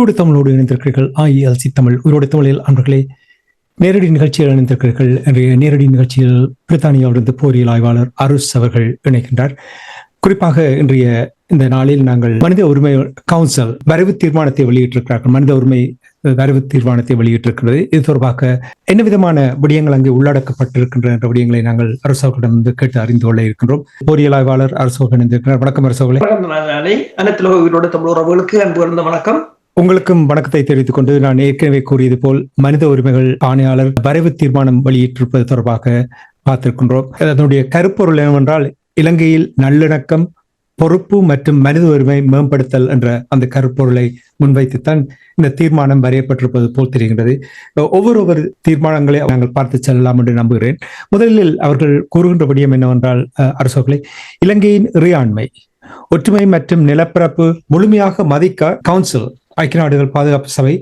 உயிரோடு தமிழோடு இணைந்திருக்கிறீர்கள். ஐஎல்சி தமிழ் உயிரோடு தமிழில் அன்பர்களே நேரடி நிகழ்ச்சியில் இணைந்திருக்கிறீர்கள். இன்றைய நேரடி நிகழ்ச்சியில் பிரித்தானியாவிலிருந்து போரியல் ஆய்வாளர் அருஸ் அவர்கள் இணைக்கின்றார் குறிப்பாக இன்றைய இந்த நாளில் நாங்கள் மனித உரிமை கவுன்சில் வரைவு தீர்மானத்தை வெளியிட்டிருக்கிறார்கள். மனித உரிமை வரைவு தீர்மானத்தை வெளியிட்டிருக்கிறது. இது தொடர்பாக என்ன விதமான விடயங்கள் அங்கே உள்ளடக்கப்பட்டிருக்கின்ற என்ற விடயங்களை நாங்கள் அரசோகளிடமிருந்து கேட்டு அறிந்து கொள்ள இருக்கின்றோம். பொறியியல் ஆய்வாளர் அரசோக இணைந்திருக்கிறார். வணக்கம் அரசோகளை அனைத்து உயிரோட தமிழ் உறவுகளுக்கு அன்பு இருந்த வணக்கம். உங்களுக்கும் வணக்கத்தை தெரிவித்துக் கொண்டு நான் ஏற்கனவே கூறியது போல் மனித உரிமைகள் ஆணையாளர் வரைவு தீர்மானம் வெளியிட்டிருப்பது தொடர்பாக பார்த்திருக்கின்றோம். அதனுடைய கருப்பொருள் என்னவென்றால் இலங்கையில் நல்லிணக்கம் பொறுப்பு மற்றும் மனித உரிமை மேம்படுத்தல் என்ற அந்த கருப்பொருளை முன்வைத்துத்தான் இந்த தீர்மானம் வரையப்பட்டிருப்பது போல் தெரிகின்றது. ஒவ்வொரு ஒவ்வொரு தீர்மானங்களை நாங்கள் பார்த்து செல்லலாம் என்று நம்புகிறேன். முதலில் அவர்கள் கூறுகின்ற விடயம் என்னவென்றால் அரசோகளை இலங்கையின் இறையாண்மை ஒற்றுமை மற்றும் நிலப்பரப்பு முழுமையாக மதிக்க கவுன்சில் ஐக்கிய நாடுகள் பாதுகாப்பு சபை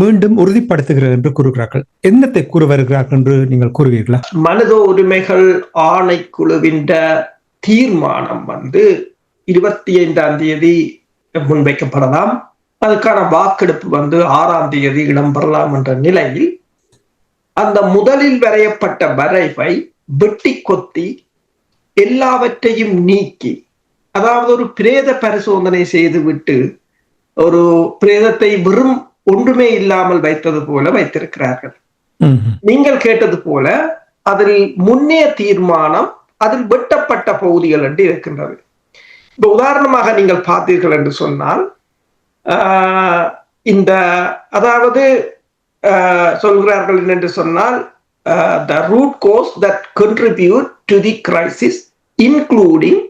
மீண்டும் உறுதிப்படுத்துகிறது என்று கூறுகிறார்கள். என்னத்தை கூற வருகிறார்கள் என்று நீங்கள் கூறுவீர்களா? மனித உரிமைகள் ஆணைக்குழுவின் தீர்மானம் வந்து இருபத்தி ஐந்தாம் தேதி முன்வைக்கப்படலாம். அதுக்கான வாக்கெடுப்பு வந்து ஆறாம் தேதி இடம்பெறலாம் என்ற நிலையில் அந்த முதலில் வரையப்பட்ட வரைவை வெட்டி கொத்தி எல்லாவற்றையும் நீக்கி அதாவது ஒரு பிரேத பரிசோதனை செய்துவிட்டு ஒரு பிரேதத்தை வெறும் ஒன்றுமே இல்லாமல் வைத்தது போல வைத்திருக்கிறார்கள். நீங்கள் கேட்டது போல அதில் முன்னே தீர்மானம் அதில் வெட்டப்பட்ட பகுதிகள் என்று இருக்கின்றது. இப்ப உதாரணமாக நீங்கள் பார்த்தீர்கள் என்று சொன்னால் இந்த அதாவது சொல்கிறார்கள் என்று சொன்னால் the root cause that contribute to the crisis including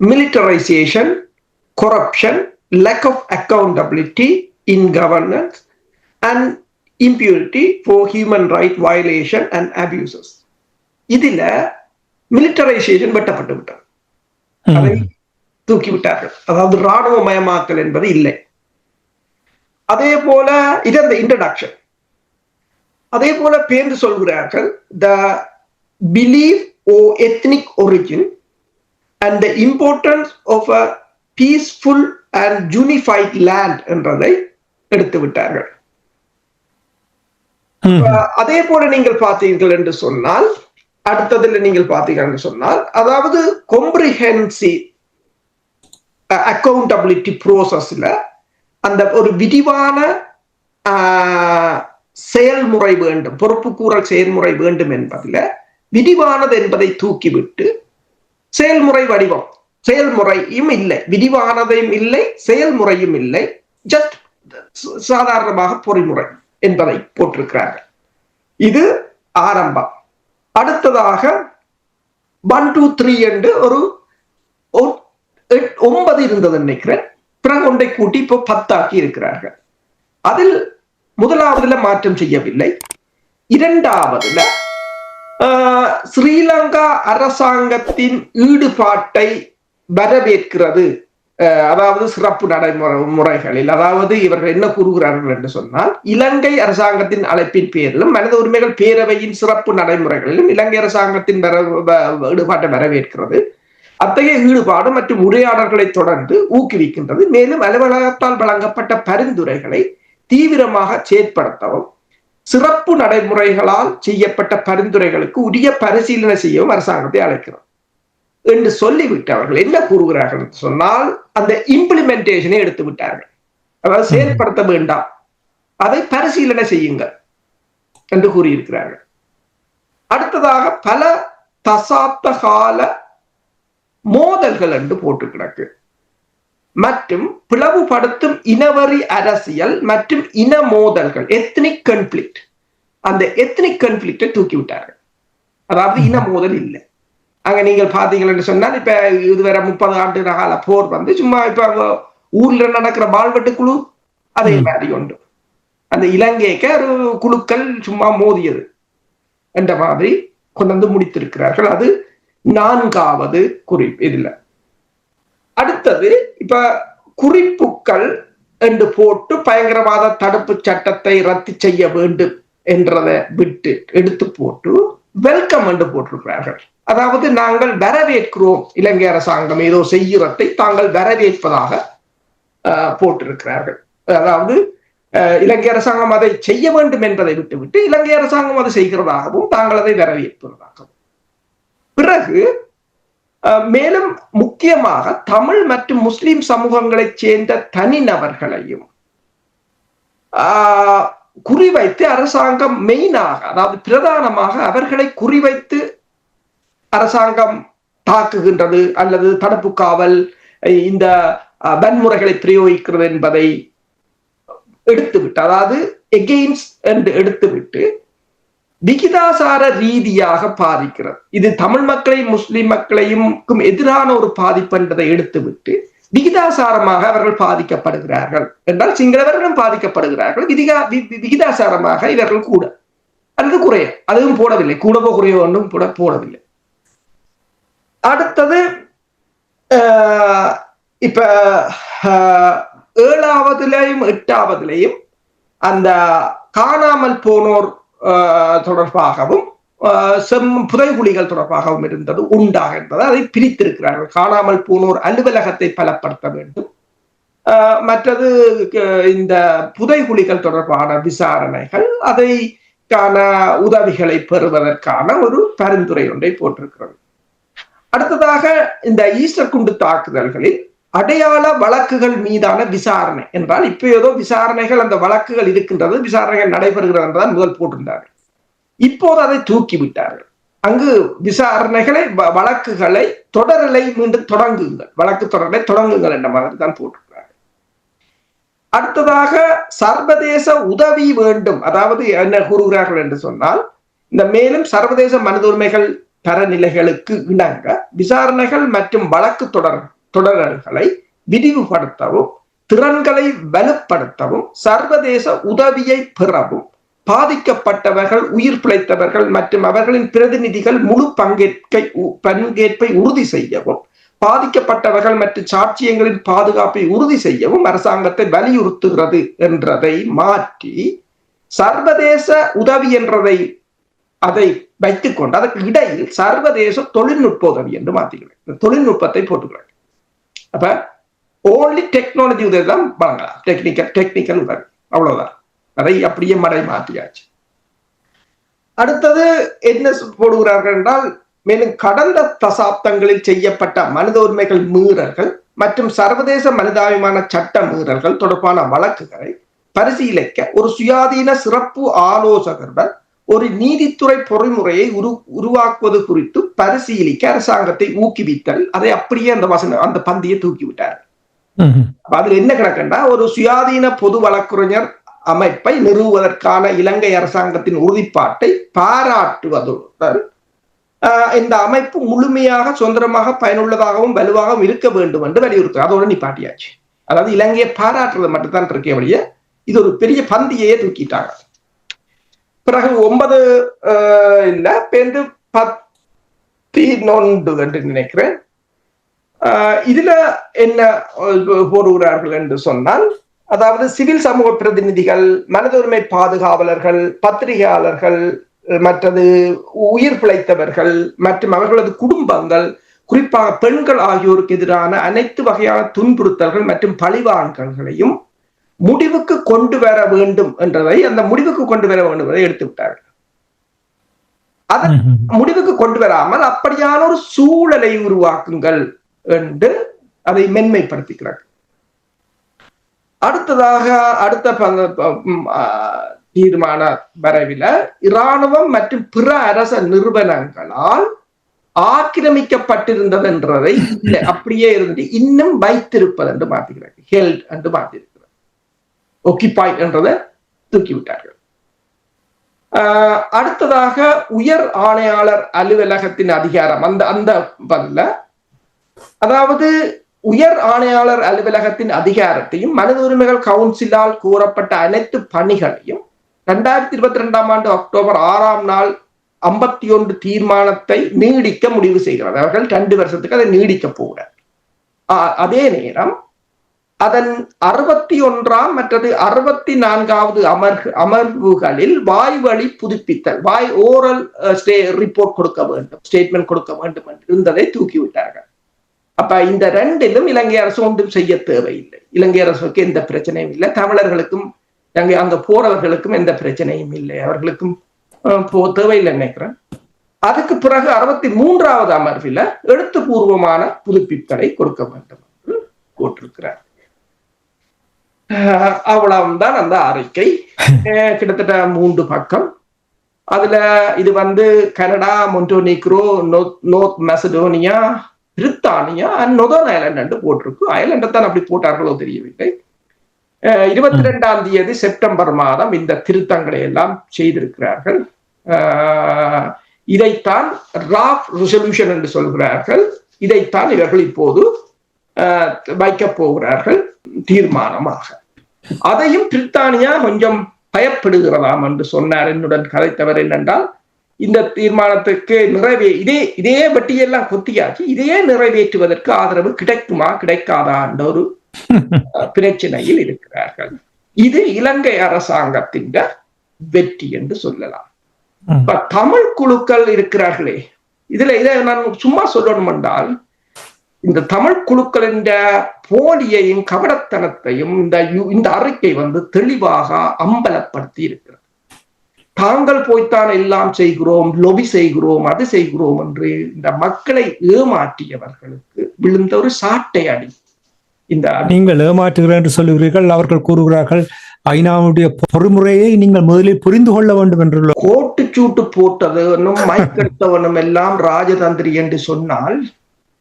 militarization, corruption, lack of accountability in governance, and impunity for human right violation and abuses. இதுல மிலிட்டரைசேஷன் வெட்டப்பட்டு விட்டார் அதை தூக்கி விட்டார்கள் அதாவது ராணுவ மயமாக்கல் என்பது இல்லை அதே போல இது அந்த இன்ட்ரடக்ஷன் அதே போல பேர்ந்து சொல்கிறார்கள் the believe of ethnic origin and the importance of a peaceful and unified land என்றதை எடுத்து விட்டார்கள். அதே போல நீங்கள் பார்த்தீர்கள் என்று சொன்னால் அடுத்ததில் நீங்கள் பார்த்தீர்கள் என்று சொன்னால் அதாவது கொம்ப்ரிஹென்சிவ் அக்கௌண்டபிலிட்டி ப்ரோசஸ்ல அந்த ஒரு விரிவான செயல்முறை வேண்டும் பொறுப்பு கூறல் செயல்முறை வேண்டும் என்பதில் விரிவானது என்பதை தூக்கிவிட்டு செயல்முறை வடிவம் செயல்முறையும் இல்லை. விரிவானதையும் இல்லை செயல்முறையும் இல்லை. ஜஸ்ட் சாதாரணமாக பொறிமுறை என்பதை போட்டிருக்கிறார்கள். இது ஆரம்பம். அடுத்ததாக ஒன் டூ த்ரீ என்று ஒரு ஒன்பது இருந்தது நினைக்கிறேன். பிறகு ஒன்றை கூட்டி இப்போ பத்தாக்கி இருக்கிறார்கள். அதில் முதலாவதுல மாற்றம் செய்யவில்லை. இரண்டாவதுல ஸ்ரீலங்கா அரசாங்கத்தின் ஈடுபாட்டை வரவேற்கிறது. அதாவது சிறப்பு நடைமுறை முறைகளில். அதாவது இவர்கள் என்ன கூறுகிறார்கள் என்று சொன்னால் இலங்கை அரசாங்கத்தின் அழைப்பின் பேரிலும் மனித உரிமைகள் பேரவையின் சிறப்பு நடைமுறைகளிலும் இலங்கை அரசாங்கத்தின் ஈடுபாட்டை வரவேற்கிறது. அத்தகைய ஈடுபாடு மற்றும் உரையாடல்களை தொடர்ந்து ஊக்குவிக்கின்றது. மேலும் அலுவலகத்தால் வழங்கப்பட்ட பரிந்துரைகளை தீவிரமாக செயற்படுத்தவும் சிறப்பு நடைமுறைகளால் செய்யப்பட்ட பரிந்துரைகளுக்கு உரிய பரிசீலனை செய்யவும் அரசாங்கத்தை அழைக்கிறது. என்று சொல்லிவிட்டவர்கள். என்ன கூறுகிறார்கள் சொன்னால் அந்த இம்ப்ளிமெண்டேஷனை எடுத்து விட்டார்கள் அதாவது செயல்படுத்த வேண்டாம். அதை பரிசீலனை செய்யுங்கள் என்று கூறியிருக்கிறார்கள். அடுத்ததாக பல தசாப்த கால மோதல்கள் என்று போட்டு கிடக்கு. மற்றும் பிளவுபடுத்தும் இனவரி அரசியல் மற்றும் இன மோதல்கள் எத்னிக் கன்ஃபிளிக்ட் அந்த எத்னிக் கன்ஃபிளிக்டை தூக்கி விட்டார்கள் அதாவது இன மோதல் இல்லை. அங்க நீங்கள் பாத்தீங்கன்னு சொன்னால் இப்ப இதுவரை முப்பது ஆண்டு கால போர் வந்து சும்மா இப்ப ஊர்ல நடக்கிற பால்வெட்டு குழு அதே மாதிரி உண்டு. அந்த இலங்கைக்கு ஒரு குழுக்கள் சும்மா மோதியது என்ற மாதிரி கொண்டு வந்து முடித்திருக்கிறார்கள். அது நான்காவது குறிப்பு இதுல. அடுத்தது இப்ப குறிப்புகள் என்று போட்டு பயங்கரவாத தடுப்பு சட்டத்தை ரத்து செய்ய வேண்டும் என்றதை விட்டு எடுத்து போட்டு வெல்கம் என்று போட்டிருக்கிறார்கள். அதாவது நாங்கள் வரவேற்கிறோம் இலங்கை அரசாங்கம் ஏதோ செய்கிறதை தாங்கள் வரவேற்பதாக போட்டிருக்கிறார்கள். அதாவது இலங்கை அரசாங்கம் அதை செய்ய வேண்டும் என்பதை விட்டுவிட்டு இலங்கை அரசாங்கம் அதை செய்கிறதாகவும் தாங்கள் அதை வரவேற்பதாகவும். பிறகு மேலும் முக்கியமாக தமிழ் மற்றும் முஸ்லிம் சமூகங்களைச் சேர்ந்த தனிநபர்களையும் ஆஹ், குறிவைத்து அரசாங்கம் மெயினாக அதாவது பிரதானமாக அவர்களை குறிவைத்து அரசாங்கம் தாக்குகின்றது அல்லது தடுப்பு காவல் இந்த வன்முறைகளை பிரயோகிக்கிறது என்பதை எடுத்துவிட்டு அதாவது எகெயின்ஸ்ட் என்று எடுத்துவிட்டு விகிதாசார ரீதியாக பாதிக்கிறது. இது தமிழ் மக்களையும் முஸ்லிம் மக்களையும் எதிரான ஒரு பாதிப்பு என்பதை எடுத்துவிட்டு விகிதாசாரமாக அவர்கள் பாதிக்கப்படுகிறார்கள். என்றால் சிங்களவர்களும் பாதிக்கப்படுகிறார்கள். விதிகா வி- விகிதாசாரமாக இவர்கள் கூட. அல்லது குறைய. அதுவும் போடவில்லை. கூடவோ குறையோ ஒன்றும் போட போடவில்லை. அடுத்தது ஆஹ், இப்ப ஆஹ், ஏழாவதுலையும் எட்டாவதுலையும் அந்த காணாமல் போனோர் ஆஹ், தொடர்பாகவும் செம் புதைகுழிகள் தொடர்பாகவும் இருந்தது உண்டாக என்பது அதை பிரித்திருக்கிறார்கள். காணாமல் போனோர் அலுவலகத்தை பலப்படுத்த வேண்டும். ஆஹ், மற்றது இந்த புதைகுழிகள் தொடர்பான விசாரணைகள் அதைக்கான உதவிகளை பெறுவதற்கான ஒரு பரிந்துரை ஒன்றை போட்டிருக்கிறது. அடுத்ததாக இந்த ஈஸ்டர் குண்டு தாக்குதல்களில் அடையாள வழக்குகள் மீதான விசாரணை. என்றால் இப்போ ஏதோ விசாரணைகள் அந்த வழக்குகள் இருக்கின்றது விசாரணைகள் நடைபெறுகிறது என்றுதான் முதல் போட்டிருந்தார்கள். இப்போது அதை தூக்கி விட்டார்கள் அங்கு விசாரணைகளை வ- வழக்குகளை தொடரலை மீண்டும் தொடங்குங்கள். வழக்கு தொடரலை தொடங்குங்கள் என்ற மாதிரி தான் போட்டிருக்கிறார்கள். அடுத்ததாக சர்வதேச உதவி வேண்டும். அதாவது என்ன கூறுகிறார்கள் என்று சொன்னால் இந்த மேலும் சர்வதேச மனித உரிமைகள் தரநிலைகளுக்கு இணங்க விசாரணைகள் மற்றும் வழக்கு தொடர் தொடரல்களை விரிவுபடுத்தவும் திறன்களை வலுப்படுத்தவும் சர்வதேச உதவியை பெறவும் பாதிக்கப்பட்டவர்கள் உயிர் பிழைத்தவர்கள் மற்றும் அவர்களின் பிரதிநிதிகள் முழு பங்கேற்கை பங்கேற்பை உறுதி செய்யவும் பாதிக்கப்பட்டவர்கள் மற்றும் சாட்சியங்களின் பாதுகாப்பை உறுதி செய்யவும் அரசாங்கத்தை வலியுறுத்துகிறது என்றதை மாற்றி சர்வதேச உதவி என்றதை அதை வைத்துக் கொண்டு அதற்கு இடையில் சர்வதேச தொழில்நுட்ப உதவி என்று மாத்திக்கிறேன் இந்த தொழில்நுட்பத்தை போட்டுக்கிறேன். அப்ப ஓன்லி டெக்னாலஜி உதவி தான் வழங்கலாம். டெக்னிக்கல் டெக்னிக்கல் உதவி. அவ்வளவுதான். அதை அப்படியே மடை மாற்றியாச்சு அடுத்தது என்ன போடுகிறார்கள் என்றால் மேலும் கடந்த தசாப்தங்களில் செய்யப்பட்ட மனித உரிமைகள் மீறல்கள் மற்றும் சர்வதேச மனிதாபிமான சட்ட மீறல்கள் தொடர்பான வழக்குகளை பரிசீலிக்க ஒரு சுயாதீன சிறப்பு ஆலோசகருடன் ஒரு நீதித்துறை பொறிமுறையை உரு உருவாக்குவது குறித்து பரிசீலிக்க அரசாங்கத்தை ஊக்குவித்தல் அதை அப்படியே அந்த வசன அந்த பந்தியை தூக்கி விட்டார். அதுல என்ன கிடக்கண்டா ஒரு சுயாதீன பொது வழக்குரைஞர் அமைப்பை நிறுவுவதற்கான இலங்கை அரசாங்கத்தின் உறுதிப்பாட்டை பாராட்டுவதுடன் இந்த அமைப்பு முழுமையாக சுதந்திரமாக பயனுள்ளதாகவும் வலுவாகவும் இருக்க வேண்டும் என்று வலியுறுத்து அதோட நிப்பாட்டியாச்சு அதாவது இலங்கையை பாராட்டுறது மட்டும்தான் இருக்கே வழிய இது ஒரு பெரிய பந்தியையே தூக்கிட்டாங்க. பிறகு ஒன்பது இல்ல பேருந்து பதினொன்று என்று நினைக்கிறேன். இதுல என்ன போடுகிறார்கள் என்று சொன்னால் அதாவது சிவில் சமூக பிரதிநிதிகள் மனித உரிமை பாதுகாவலர்கள் பத்திரிகையாளர்கள் மற்றது உயிர் பிழைத்தவர்கள் மற்றும் அவர்களது குடும்பங்கள் குறிப்பாக பெண்கள் ஆகியோருக்கு எதிரான அனைத்து வகையான துன்புறுத்தல்கள் மற்றும் பழிவாங்கல்களையும் முடிவுக்கு கொண்டு வர வேண்டும் என்றதை அந்த முடிவுக்கு கொண்டு வர வேண்டும் என்பதை எடுத்து விட்டார்கள் அதை முடிவுக்கு கொண்டு வராமல் அப்படியான ஒரு சூழலை உருவாக்குங்கள் என்று அதை மென்மைப்படுத்துகிறார்கள். அடுத்ததாக அடுத்த தீர்மான வரைவில் இராணுவம் மற்றும் பிற அரச நிறுவனங்களால் ஆக்கிரமிக்கப்பட்டிருந்தது என்றதை அப்படியே இருந்து இன்னும் வைத்திருப்பது என்று மாற்றுகிறார்கள் ஹெல்ட் என்று மாற்றிருக்கிறார் ஒக்கிபாய் என்றதை தூக்கிவிட்டார்கள் அடுத்ததாக உயர் ஆணையாளர் அலுவலகத்தின் அதிகாரம். அந்த அந்த பதில அதாவது உயர் ஆணையாளர் அலுவலகத்தின் அதிகாரத்தையும் மனித உரிமைகள் கவுன்சிலால் கூறப்பட்ட அனைத்து பணிகளையும் ரெண்டாயிரத்தி இருபத்தி ரெண்டாம் ஆண்டு அக்டோபர் ஆறாம் நாள் ஐம்பத்தி ஒன்று தீர்மானத்தை நீடிக்க முடிவு செய்கிறது அவர்கள் ரெண்டு வருஷத்துக்கு அதை நீடிக்க போகிறார். அதே நேரம் அதன் அறுபத்தி ஒன்றாம் மற்றது அறுபத்தி நான்காவது அமர் அமர்வுகளில் வாய்வழி புதுப்பித்தல் வாய் ஓரல் ஸ்டே ரிப்போர்ட் கொடுக்க வேண்டும் ஸ்டேட்மெண்ட் கொடுக்க வேண்டும் என்று இருந்ததை தூக்கிவிட்டார்கள். அப்ப இந்த ரெண்டிலும் இலங்கை அரசு ஒன்றும் செய்ய தேவையில்லை. இலங்கை அரசுக்கு எந்த பிரச்சனையும் இல்லை. தமிழர்களுக்கும் அங்கே அங்க போறவர்களுக்கும் எந்த பிரச்சனையும் இல்லை. அவர்களுக்கும் போ தேவையில்லை நினைக்கிறேன். அதுக்கு பிறகு அறுபத்தி மூன்றாவது அமர்வில் எழுத்துப்பூர்வமான புதுப்பித்தலை கொடுக்க வேண்டும் என்று போட்டிருக்கிறார். அவ்வளவுதான் அந்த அறிக்கை. கிட்டத்தட்ட மூன்று பக்கம். அதுல இது வந்து கனடா மொண்டோனிக்ரோ நோர்த் மெசடோனியா பிரித்தானியா அண்ட் நொதர்ன் ஐலாண்ட் என்று போட்டிருக்கு. ஐலாண்டை தான் அப்படி போட்டார்களோ தெரியவில்லை. இருபத்தி ரெண்டாம் தேதி செப்டம்பர் மாதம் இந்த திருத்தங்களை எல்லாம் செய்திருக்கிறார்கள். இதைத்தான் ராஃப் ரிசல்யூஷன் என்று சொல்கிறார்கள். இதைத்தான் இவர்கள் இப்போது வைக்கப் போகிறார்கள் தீர்மானமாக. அதையும் பிரித்தானியா கொஞ்சம் பயப்படுகிறதாம் என்று சொன்னார். என்னுடன் கதைத்தவர் என்னென்றால் இந்த தீர்மானத்துக்கு நிறைவே இதே இதே வட்டியெல்லாம் கொத்தியாச்சு இதையே நிறைவேற்றுவதற்கு ஆதரவு கிடைக்குமா கிடைக்காதா என்ற ஒரு பிரச்சனையில் இருக்கிறார்கள். இது இலங்கை அரசாங்கத்தின் வெற்றி என்று சொல்லலாம். இப்ப தமிழ் குழுக்கள் இருக்கிறார்களே இதுல இதை நான் சும்மா சொல்லணும் என்றால் இந்த தமிழ் குழுக்களின் போலியையும் கபடத்தனத்தையும் இந்த இந்த அறிக்கை வந்து தெளிவாக அம்பலப்படுத்தி இருக்கிறது தாங்கள் போய்த்தான் எல்லாம் செய்கிறோம் லொபி செய்கிறோம் அது செய்கிறோம் என்று இந்த மக்களை ஏமாற்றியவர்களுக்கு விழுந்த ஒரு சாட்டை அடி. இந்த. நீங்கள் ஏமாற்றுகிறேன் என்று சொல்லுகிறீர்கள் அவர்கள் கூறுகிறார்கள் ஐநாவுடைய பொறுமுறையை நீங்கள் முதலில் புரிந்து கொள்ள வேண்டும் என்று கோட்டுச்சூட்டு போட்டவனும் மைக்கெடுத்தவனும் எல்லாம் ராஜதந்திரி என்று சொன்னால்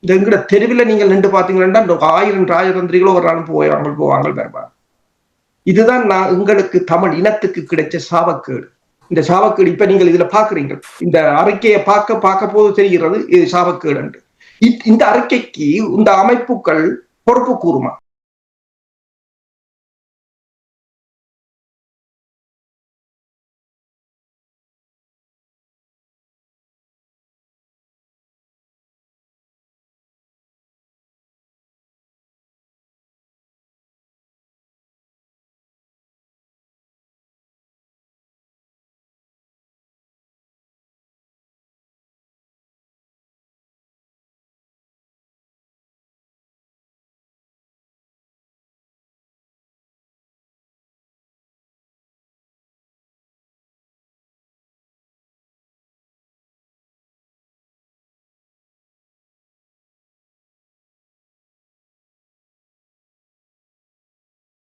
இந்த எங்கட தெருவில் நீங்கள் நின்று பார்த்தீங்கன்னா ஆயிரம் ராஜதந்திரிகளும் ஒரு நாள் போவாங்க போவாங்க வருவாங்க இதுதான் நான் உங்களுக்கு தமிழ் இனத்துக்கு கிடைச்ச சாபக்கேடு. இந்த சாபக்கேடு இப்ப நீங்கள் இதுல பாக்குறீங்க இந்த அறிக்கையை பார்க்க பார்க்க போது தெரிகிறது இது சாபக்கேடு என்று. இந்த அறிக்கைக்கு இந்த அமைப்புகள் பொறுப்பு கூறுமா?